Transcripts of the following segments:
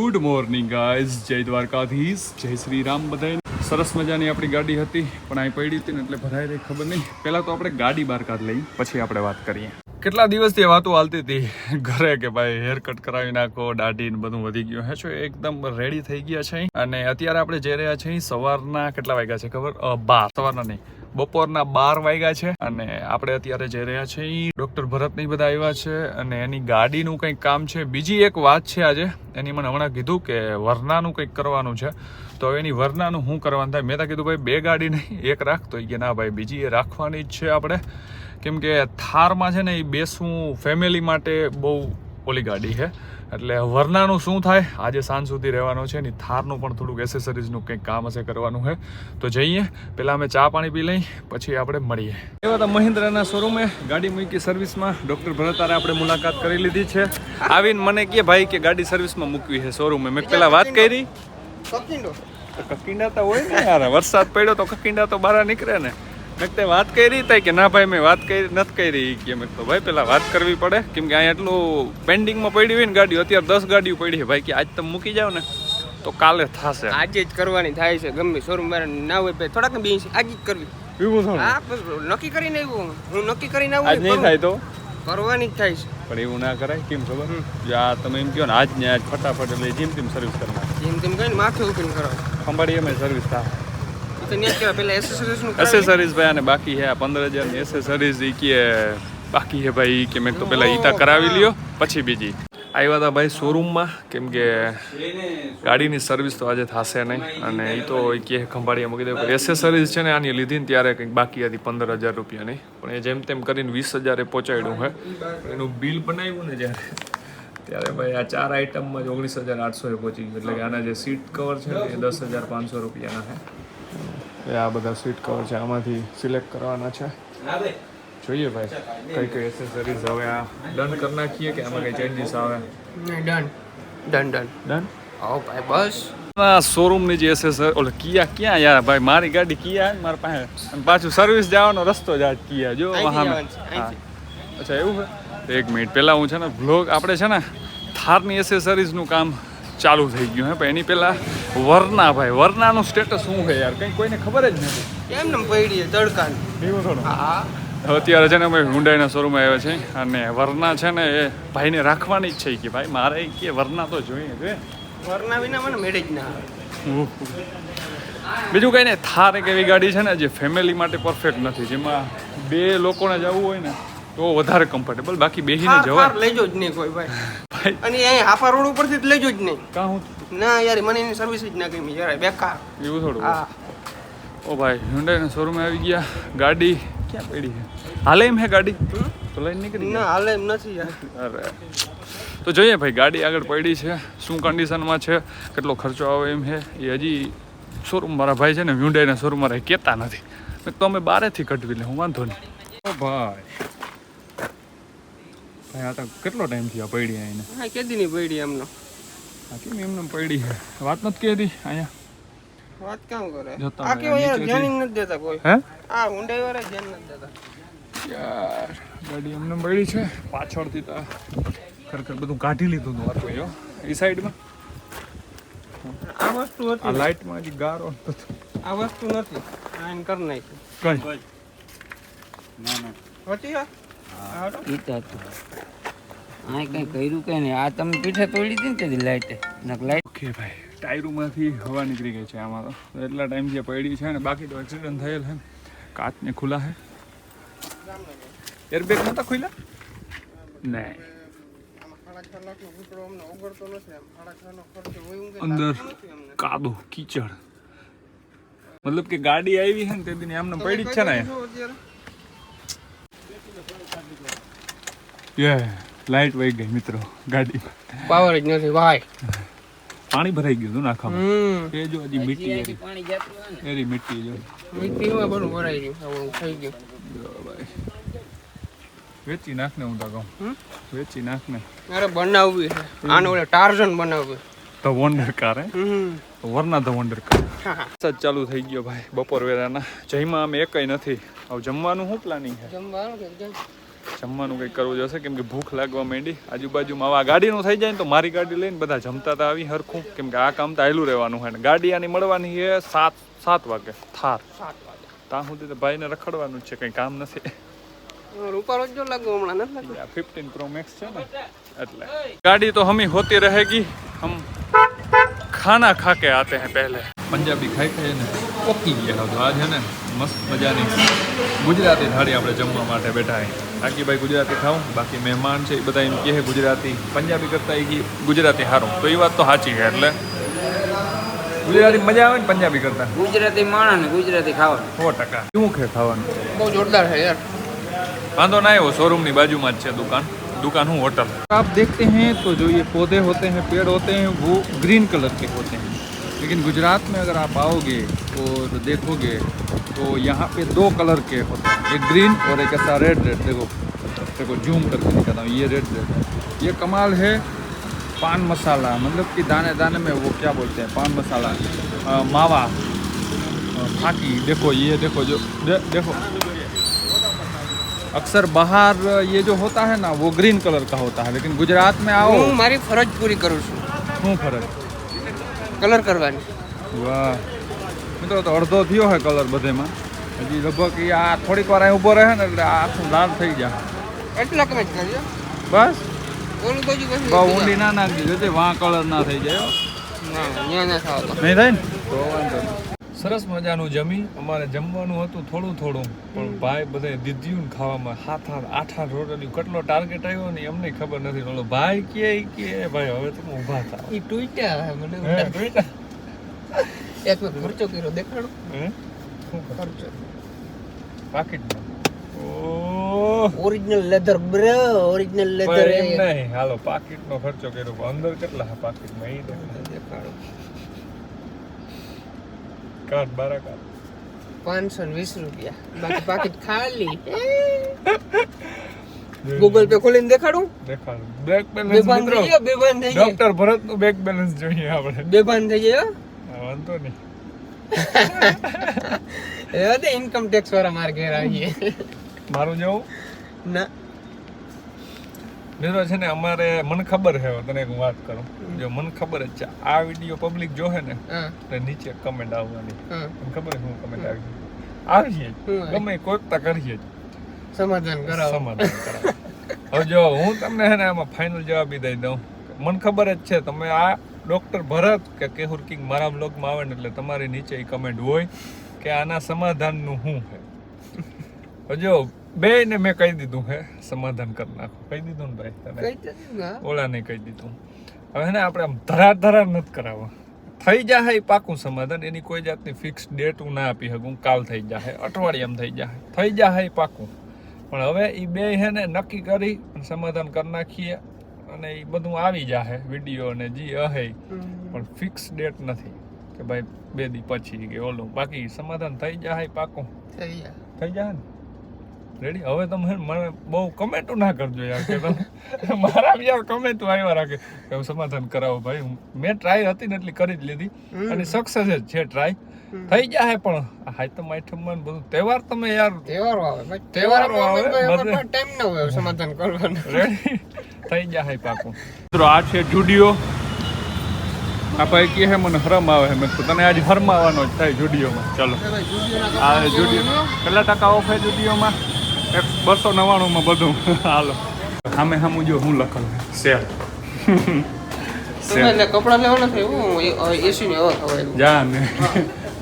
Good morning guys જય દ્વારકાધીશ. જય શ્રી રામ બધા સરસ મજાની આપણી ગાડી હતી, પણ અહીં પડી હતી ને એટલે ભરાઈ રહી ખબર નહીં. પહેલા તો આપણે ગાડી બહાર કાઢ લઈ પછી આપણે વાત કરીએ. કેટલા દિવસથી વાતો હાલતી હતી? ઘરે કે ભાઈ હેર કટ કરાવી નાખો, દાઢી ને બધું વધી ગયું. હે છો એકદમ રેડી થઈ ગયા છે? અને અત્યારે આપણે જઈ રહ્યા છીએ સવારના કેટલા વાગ્યા છે ખબર? બાર. સવારના નહીં. બપોરના બાર વાગ્યા છે અને આપણે અત્યારે જઈ રહ્યા છીએ ડોક્ટર ભરત નહીં બધા આવ્યા છે અને એની ગાડીનું કંઈક કામ છે. બીજી એક વાત છે આજે, એની મને હમણાં કીધું કે વરનાનું કંઈક કરવાનું છે. તો હવે એની વરનાનું શું કરવાનું થાય? મેં તો કીધું, ભાઈ, બે ગાડી નહીં, એક રાખતો કે, ના ભાઈ, બીજી એ રાખવાની જ છે આપણે. કેમ કે થારમાં છે ને એ બેસવું ફેમિલી માટે બહુ ઓલી ગાડી છે. એટલે વરનાનું શું થાય? આજે સાંજ સુધી રહેવાનું છે ને થારનું પણ થોડુંક એસેસરીઝનું કંઈક કામ હશે કરવાનું છે તો જઈએ. પહેલાં અમે ચા પાણી પી લઈ પછી આપણે મળીએ. એવા તો મહિન્દ્રાના શોરૂમે ગાડી મૂકી સર્વિસમાં. ડૉક્ટર ભરતારે આપણે મુલાકાત કરી લીધી છે. આવીને મને કહે ભાઈ કે ગાડી સર્વિસમાં મૂકવી છે શોરૂમે. મેં પહેલાં વાત કરી. કકિંડા તો હોય ને યાર. વરસાદ પડ્યો તો કકિંડા તો બહાર નીકળે ને. મેં તે વાત કરી હતી કે ના ભાઈ મેં વાત કરી નથી કરી કે. મેં તો ભાઈ પેલા વાત કરવી પડે. કેમ કે અહીંયા એટલું પેન્ડિંગમાં પડી હોય ને ગાડીઓ અત્યારે દસ ગાડીઓ પડી છે. ભાઈ કે આજ તમે મૂકી જાવ ને તો કાલે થશે. આજે જ કરવાની થાય છે. ગમે શોરૂમ મારે ના હોય ભાઈ થોડાક બી આજે જ કરવી. એવું થોડું. હા નક્કી કરીને આવ્યું હું. નક્કી કરીને આજ આવું નહીં થાય તો? કરવાની જ થાય છે. પણ એવું ના કરાય કેમ ખબર? જો આ તમે એમ કહો ને આજ ને આજ ફટાફટ એટલે જેમ તેમ સર્વિસ કરવા જેમ તેમ કહીને માથે ઉકીને કરો. ખંભાળી અમે સર્વિસ થાય. એસેસરીઝનું ભાઈ અને બાકી હે પંદર પંદર હજારની એસેસરીઝ ઈ કે બાકી હે ભાઈ કે મેં તો પેલા ઈતા કરાવી લ્યો, પછી બીજી. આવ્યા હતા ભાઈ શોરૂમમાં કેમ કે ગાડીની સર્વિસ તો આજે થશે નહીં. અને એ તો ઈ કે ખંભાળીએ મૂકી દે એસેસરીઝ છે ને આની લીધી ને ત્યારે કંઈક બાકી હતી પંદર હજાર રૂપિયાની પણ એ જેમ તેમ કરીને વીસ હજારે પહોંચાડ્યું હે. એનું બિલ બનાવ્યું ને જ્યારે, ત્યારે ભાઈ આ ચાર આઇટમમાં જ ઓગણીસ હજાર આઠસો એ પહોંચી ગયું. એટલે કે આના જે સીટ કવર છે ને એ દસ હજાર પાંચસો રૂપિયાના છે. એ આ બધા સીટ કવર છે આમાંથી સિલેક્ટ કરવાના છે. જોઈએ ભાઈ કઈ કઈ એસેસરીઝ હવે આ ડન કરી નાખીએ કે આમાં કઈ ચેન્જીસ આવે? ડન ડન ડન ડન આવો ભાઈ બસ. આ શોરૂમની જે એસેસર ઓલે કિયા ક્યાં યાર? ભાઈ મારી ગાડી કિયા મારા પાસે અને પાછું સર્વિસ જવાનો રસ્તો જ આ કિયા જો હા. અચ્છા એવું છે? એક મિનિટ પહેલાં હું છે ને બ્લોગ આપણે છે ને થારની એસેસરીઝનું કામ ચાલુ થઈ ગયું હે પણ એની પહેલાં વરના ભાઈ વરનાનું સ્ટેટસ શું છે યાર? કંઈ કોઈને ખબર જ નથી. એમ ને પડી તડકા એવું થોડું. હા. અત્યારે છે ને અમે હુંડાઈના શોરૂમ આવ્યા છે અને વરના છે ને એ ભાઈને રાખવાની જ છે કે ભાઈ મારે કે વરના તો જોઈએ જોઈએ વરના વિના મને મેળે જ ના બીજું કંઈ નહીં થાર એક એવી ગાડી છે ને જે ફેમિલી માટે પરફેક્ટ નથી. જેમાં બે લોકોને જવું હોય ને તો વધારે કમ્ફર્ટેબલ બાકી બેસીને જવા લેજો જ નહીં કોઈ ભાઈ. ભાઈ. અને એ હાફા રોડ ઉપરથી જ લેજો જ નહીં. કા હું? ના યાર મને એની સર્વિસ જ ના ગમી જરાય. બેકાર. એવું થોડું? હા. ઓ ભાઈ હ્યુન્ડાઈના શોરૂમે આવી ગયા. ગાડી ક્યાં પડી છે? હાલે એમ હે ગાડી? તો લઈને નીકળી ના હાલે એમ નથી યાર. અરે. તો જોઈએ ભાઈ ગાડી આગળ પડી છે. શું કન્ડિશનમાં છે? કેટલો ખર્ચો આવે એમ છે એ હજી શોરૂમ મારા ભાઈ છે ને હ્યુન્ડાઈના શોરૂમ મારા કહેતા નથી. તો અમે બારેથી કઢવી લે હું વાંધો નહીં. ઓ ભાઈ. આ તો કેટલો ટાઈમ થયો આ પડી આઈને હા કેદી ની પડી એમનો. આ કેમ એમને પડી? વાત નથી કેદી અહીંયા. વાત કામ કરે? જતા આ કેવો યાર ધ્યાન જ નથી દેતા કોઈ? હે? આ ઊંડાઈ વાળા ધ્યાન નથી દેતા. યાર ગાડી એમને પડી છે. પાછળથી તો ખરેખર બધું કાઢી લીધું હતું હતું જો એ સાઈડમાં આ વસ્તુ આ હતી લાઇટમાં હજી ગારો ને આ વસ્તુ નથી. આ એન કરી નાખ્યું કઈ? હતી આ? આ હતું. આ કઈ કર્યું કે નહીં. આ તમે પીઠે તોડી હતી ને તેથી લાઈટે. નક લાઈટ ઓકે ભાઈ ટાયરોમાંથી હવા નીકળી ગઈ છે આમાં તો. એટલા ટાઈમથી પડી છે ને બાકી તો એક્સિડન્ટ થયેલ છે ને. કાચને ખુલ્લા છે. એરબેગ નતા ખુલ્લા? નહીં. અંદર કાદો કીચડ. મતલબ કે ગાડી આવી છે ને તે દિને આમને પડી જ છે ને? યે લાઈટ વહી ગઈ મિત્રો ગાડીમાં. પાવર જ નથી ભાઈ. પાણી ભરાઈ ગયું હતું નાખામાં એ જો હજી મીઠી એરી. પાણી જતું હોય મીઠી જો. મીઠીમાં બધું ભરાઈ ગયું આવું થઈ ગયું. ભાઈ. વેચી નાખ ને હું તો કહું. વેચી નાખ ને અરે બનાવવી છે. આને ઓલે ટાર્ઝન બનાવવી. ધ વોન્ડર કાર હે વરના ધ વોન્ડર કાર હા, હા. ચાલુ થઈ ગયો ભાઈ બપોર વેરાના જયમાં અમે એકય નથી. હવે જમવાનું શું પ્લાનિંગ છે? જમવાનું જમવાનું કંઈક કરવું જશે કેમ કે ભૂખ લાગવા માંડી. આજુબાજુમાં આવા ગાડીનું થઈ જાય ને તો મારી ગાડી લઈને બધા જમતા હતા આવી હરખું. કેમ કે આ કામ તો આયલું રહેવાનું હોય ને. ગાડી આની મળવાની છે સાત સાત વાગે. થાર. ત્યાં સુધી તો ભાઈને રખડવાનું જ છે કંઈ કામ નથી. ગાડી તો હમી હોતી રહેગી. નથી ખાના ખા કે આતે હે પહેલે પંજાબી ખાઈ ખાઈ ને પોકી ગયા તો આજે ને મસ્ત મજાની ગુજરાતી થાળી આપણે જમવા માટે બેઠા બાકી ભાઈ ગુજરાતી ખાઉં બાકી મહેમાન છે એ બધા એમ કહે ગુજરાતી. પંજાબી કરતાં એ ગુજરાતી સારું તો એ વાત તો સાચી છે એટલે. ગુજરાતી મજા આવે ને પંજાબી કરતા? ગુજરાતી માણસ ગુજરાતી ખાવાનું. સો ટકા. શું કે ખાવાનું? બહુ જોરદાર છે યાર. વાંધો ના આવ્યો શોરૂમની બાજુમાં જ છે દુકાન. दुकान हूँ होटल। आप देखते हैं तो जो ये पौधे होते हैं पेड़ होते हैं वो ग्रीन कलर के होते हैं। लेकिन गुजरात में अगर आप आओगे और देखोगे तो यहाँ पे दो कलर के होते हैं। एक ग्रीन और एक ऐसा रेड रेड। देखो देखो जूम करके दिखाता हूँ ये रेड रेड। है ये कमाल है पान मसाला। मतलब कि दाने दाने में वो क्या बोलते हैं? पान मसाला। अ, मावा। फाकी देखो ये देखो जो दे, देखो। अक्सर बाहर ये जो होता है ना वो ग्रीन कलर का होता है लेकिन गुजरात में आओ હું મારી ફરજ પૂરી કરું છું શું ફરક કલર કરવાની વાહ મિત્રો તો અડધો થયો હોય કલર બધેમાં હજી લગભગ ઈ આ થોડીક વાર અહીં ઊભો રહે ને એટલે આ આખું લાલ થઈ જાય એટલા કમે જ કર્યો બસ ઓલું બાજુ પછી બહુ ઊંડી ના નાખી જોજે વાં કલર ના થઈ જાય હો. ના ત્યાં ના થાવ તો નહીં થાય ને તો વાંધો નહીં. સરસ મજાનું જમી. અમારે જમવાનું હતું થોડું થોડું પણ ભાઈ બધે દીધ્યું ખાવામાં. હાથ હાથ આઠ આઠ રોટલી કેટલો ટાર્ગેટ આવ્યો ને એમને ખબર નથી. ઓલો ભાઈ કે કે ભાઈ હવે તમે ઊભા થા ઈ ટૂટ્યા મને હે, એક ખર્ચો કર્યો દેખાડો. હે? શું ખર્ચો? પાકીટમાં original leather bro original leather એમ નહીં. હાલો પાકીટનો ખર્ચો કર્યો. અંદર કેટલા પાકીટમાં એ દેખાડો. કાઢ બારા કાઢ પાંચસો ને વીસ રૂપિયા. બાકી પાકીટ ખાલી. ગૂગલ પે ખોલીને દેખાડું? દેખાડ. બેક બેલેન્સ બેભાન મિત્રો થઈ ગયા બેભાન થઈ ગયા. ડોક્ટર ભરતનું બેક બેલેન્સ જોઈએ આપણે. બેભાન થઈ ગયા? હા, વાંધો નહીં. એ તે ઇન્કમ ટેક્સ વાળા માર ઘેર આવીએ. મારું જવું? ના. મિત્રો છે ને અમારે મને ખબર છે તને એક વાત કરું. જો મને ખબર જ છે આ વીડિયો પબ્લિક જોહે ને તો નીચે કમેન્ટ આવવાની. મને ખબર છે હું કમેન્ટ આવી આવીએ. ગમે કોઈક તો કરીએ. જ સમાધાન કરાવો. સમાધાન કરાવો. હવે જો હું તમને છે ને આમાં ફાઇનલ જવાબ દઈ દઉં. મને ખબર જ છે તમે આ ડોક્ટર ભરત કે કેહુર કિંગ મારા બ્લોગમાં આવે ને એટલે તમારી નીચે એ કમેન્ટ હોય કે આના સમાધાનનું શું છે હવે જો બે ને મેં કહી દીધું હે સમાધાન કરી નાખો. કહી દીધું ને ભાઈ તને? ઓલા. ઓલાને કહી દીધું. હવે ને આપણે આમ ધરા ધરા નથી કરાવવા. થઈ જાહે એ પાકું સમાધાન એની કોઈ જાતની ફિક્સ ડેટ હું ના આપી શકું કાલ થઈ જાહે અઠવાડિયામાં થઈ જાય થઈ જાહે એ પાકું. પણ હવે એ બે હે ને નક્કી કરી અને સમાધાન કરી નાખીએ અને એ બધું આવી જાહે વીડિયો ને જી અહે. પણ ફિક્સ ડેટ નથી કે ભાઈ બે દી પછી કે ઓલું. બાકી સમાધાન થઈ જાય એ પાકું. થઈ જાય થઈ જાય ને? રેડી હવે તમે મને બહુ કમેન્ટો ના કરજો યાર કે તમે મારા બી યાર કમેન્ટો આવ્યા રાખે. કે હું સમાધાન કરાવો ભાઈ. મેં ટ્રાય હતી ને એટલી કરી જ લીધી. અને સક્સેસ જ છે ટ્રાય. થઈ જાય પણ હાઈ હાઈતમ આઈટમમાં બધું. તહેવાર તમે યાર તહેવારો આવે. ભાઈ તહેવારો આવે, ટાઈમ ન હોય સમાધાન કરવાનો. રેડી થઈ જાય પાકું. મિત્રો આ છે જુડિયો. આ ભાઈ કહે છે મને હરમ આવે છે. મેં તને આજે હરમાવાનો જ થાય જુડિયોમાં. ચલો. આ જુડિયો કેટલા ટકા ઓફ છે જુડિયોમાં? બસો નવ્વાણુંમાં બધું. હાલો. સામે સામું જો હું લખલ સેલ. કપડાં લેવાના છે હું એસી ને હવા ખવાય જા ને.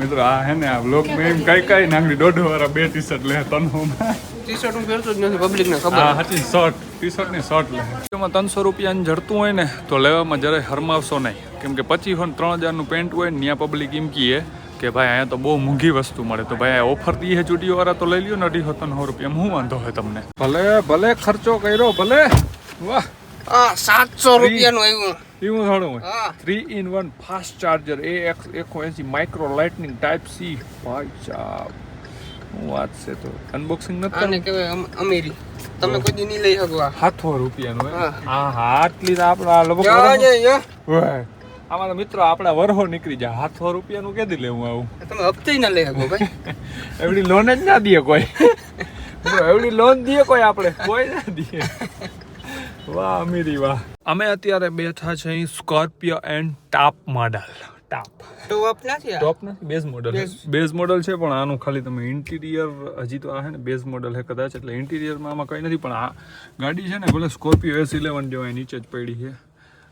મિત્રો આ હે ને આ બ્લોગ મેં એમ કઈ કઈ નાખડી દોઢ વાળા બે ટી શર્ટ લે તનોમાં. ટી શર્ટ હું પહેરતો જ નથી પબ્લિક ને હા ખબર શર્ટ ટી શર્ટની શર્ટ લે. એમાં ત્રણસો રૂપિયા જડતું હોય ને તો લેવામાં જરાય હરમાવશો નહીં. કેમ કે પચીસો ને ત્રણ હજારનું પેન્ટ હોય ને ત્યાં પબ્લિક એમ કીએ. કે ભાઈ અહીંયા તો બહુ મોંઘી વસ્તુ મળે. તો ભાઈ આ ઓફર દી હે ચૂંટીઓ વાળા તો લઈ લ્યો ને અઢીસો ત્રણસો રૂપિયા. શું વાંધો હોય તમને? ભલે ભલે ખર્ચો કર્યો ભલે. વાહ. હા સાતસો રૂપિયાનું આવ્યું. એવું થોડું હોય. હા. Three in one fast charger એ એક્સ એકસો એસી માઇક્રો લાઇટનિંગ ટાઈપ સી ભાઈ સાહેબ શું વાત છે તો? અનબોક્સિંગ નથી આને કહેવાય અમ- અમીરી. તમે કોઈ દી નહીં લઈ શકો આ. હાથો રૂપિયાનું હે? હા. હા હા આટલી તો આપણા લગભગ જા, તો મિત્રો આપણા વરહો નીકળી જાય. હાથો રૂપિયાનું કેદી લેવું આવું? તમે હપ્તે ના લઈ શકો ભાઈ. એવડી લોન જ ના દે કોઈ. એવડી લોન દઈએ કોઈ આપણે? કોઈ ના દઈએ. વાહ અમીરી વાહ. અમે અત્યારે બેઠા છે અહીં Scorpio and top model top તો નથી ટોપ નથી બેઝ મોડલ બેઝ મોડલ છે પણ આનું ખાલી તમે ઇન્ટિરિયર હજી તો આ છે ને બેઝ મોડલ છે કદાચ એટલે ઇન્ટિરિયરમાં આમાં કંઈ નથી પણ આ ગાડી છે ને ભલે સ્કોર્પિયો એસ ઇલેવન જેવાય નીચે જ પડી છે.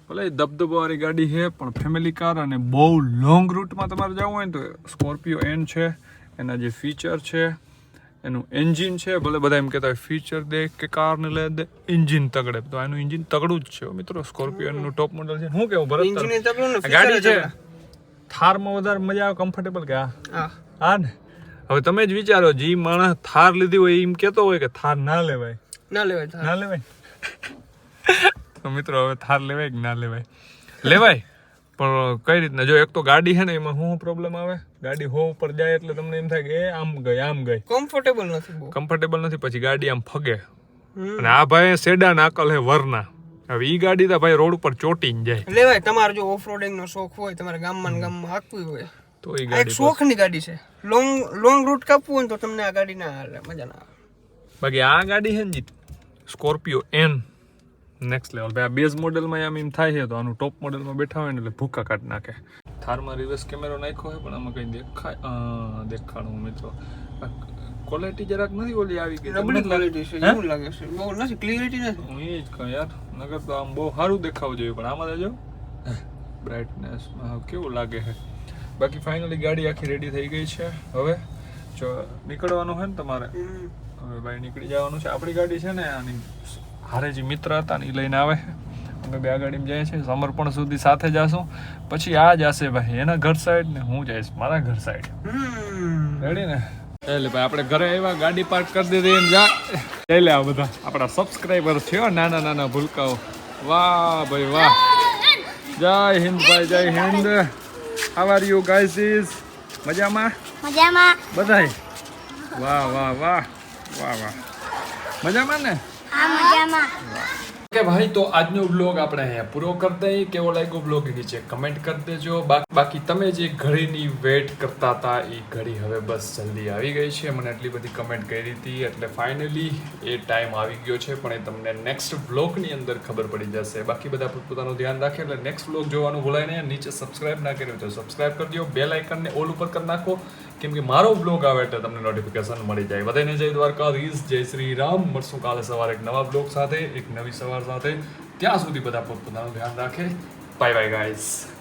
ભલે દબદબાવાળી ગાડી છે પણ ફેમિલી કાર અને બહુ લોંગ રૂટમાં તમારે જવું હોય ને તો સ્કોર્પિયો એન છે એના જે ફીચર છે એનું એન્જિન છે ભલે બધા એમ કહેતા હોય ફીચર દે કે કારને લે દે એન્જિન તગડે. તો એનું એન્જિન તગડું જ છે મિત્રો. સ્કોર્પિયો એનું ટોપ મોડલ છે હું કેવું ભરત ગાડી છે. થારમાં વધારે મજા આવે કમ્ફર્ટેબલ કે? હા. હા ને? હવે તમે જ વિચારો જે માણસ થાર લીધી હોય એમ કેતો હોય કે થાર ના લેવાય. ના લેવાય ના લેવાય? તો મિત્રો હવે થાર લેવાય કે ના લેવાય? લેવાય પણ કઈ રીતના? જો એક તો ગાડી છે ને એમાં શું પ્રોબ્લેમ આવે? ગાડી હો ઉપર જાય એટલે તમને એમ થાય કે એ આમ ગઈ આમ ગઈ. કમ્ફર્ટેબલ નથી બહુ. કમ્ફર્ટેબલ નથી પછી ગાડી આમ ફગે. હમ. અને આ ભાઈ સેડાન આકલ હે વરના. હવે ઈ ગાડી તો ભાઈ રોડ ઉપર ચોટીને જાય. લેવાય તમારે જો ઓફ નો શોખ હોય તમારે ગામમાં ને ગામમાં હાંકવી હોય. તો ઈ આ એક ગાડી શોખની ગાડી છે. લોંગ લોંગ રૂટ કાપવું હોય ને તો તમને આ ગાડી ના હાલે મજા ના આવે. બાકી આ ગાડી છે ને જીત. સ્કોર્પિયો એન નેક્સ્ટ લેવલ ભાઈ આ બેઝ મોડેલમાં આમ એમ થાય છે તો આનું ટોપ મોડેલમાં બેઠા હોય ને એટલે ભૂકા કાઢી નાખે. થારમાં રિવર્સ કેમેરો નાખ્યો હોય પણ આમાં કંઈ દેખાય દેખાણું મિત્રો. ક્વોલિટી જરાક નથી ઓલી આવી ગઈ. નબળી ક્વોલિટી છે એવું લાગે છે. બહુ નથી ક્લિયરિટી નથી. હું એ જ કહું યાર નગર તો આમ બહુ સારું દેખાવું જોઈએ પણ આમાં જો બ્રાઇટનેસમાં કેવું લાગે છે? બાકી ફાઇનલી ગાડી આખી રેડી થઈ ગઈ છે. હવે જો નીકળવાનું હોય ને તમારે હવે ભાઈ નીકળી જવાનું છે. આપણી ગાડી છે ને આની હારે જે મિત્ર હતા ને એ લઈને આવે અમે બે ગાડીમાં જઈએ છીએ. સમર્પણ સુધી સાથે જાશું. પછી આ જશે ભાઈ એના ઘર સાઈડ ને હું જઈશ. મારા ઘર સાઈડ. રેડી ને? એટલે ભાઈ આપણે ઘરે આવ્યા ગાડી પાર્ક કરી દીધી એમ જા. લઈ લે આ બધા આપણા સબસ્ક્રાઈબર છે નાના નાના ભૂલકાઓ. વાહ ભાઈ વાહ. જય હિન્દ ભાઈ જય Hind. How are you guys is મજામાં? મજામાં. બધાય? વાહ વાહ વાહ. વાહ વાહ. મજામાં ને? કે ભાઈ, તો આજનો બ્લોગ આપણે અહીંયા પૂરો કરી દઈએ. કેવો લાગ્યો બ્લોગ નીચે કમેન્ટ કરી દેજો. બાકી તમે જે ઘડીની વેટ કરતા હતા, એ ઘડી હવે બસ જલ્દી આવી ગઈ છે. મને એટલી બધી કમેન્ટ કરી હતી, એટલે ફાઇનલી એ ટાઈમ આવી ગયો છે, પણ એ તમને નેક્સ્ટ બ્લોગની અંદર ખબર પડી જશે. બાકી બધા પોતપોતાનું ધ્યાન રાખે, એટલે નેક્સ્ટ બ્લોગ જોવાનું ભૂલાય નહીં. નીચે સબસ્ક્રાઇબ ના કર્યું તો સબસ્ક્રાઇબ કરી દો. બે લાઇકનને ઓલ ઉપર કરી નાખો. કેમ કે મારો બ્લોગ આવે એટલે તમને નોટિફિકેશન મળી જાય. બધાને જય દ્વારકાધીશ, જય શ્રી રામ. મળશું કાલે સવારે એક નવા બ્લોગ સાથે, એક નવી સવાર સાથે. ત્યાં સુધી બધા પોતપોતાનું ધ્યાન રાખે. Bye bye guys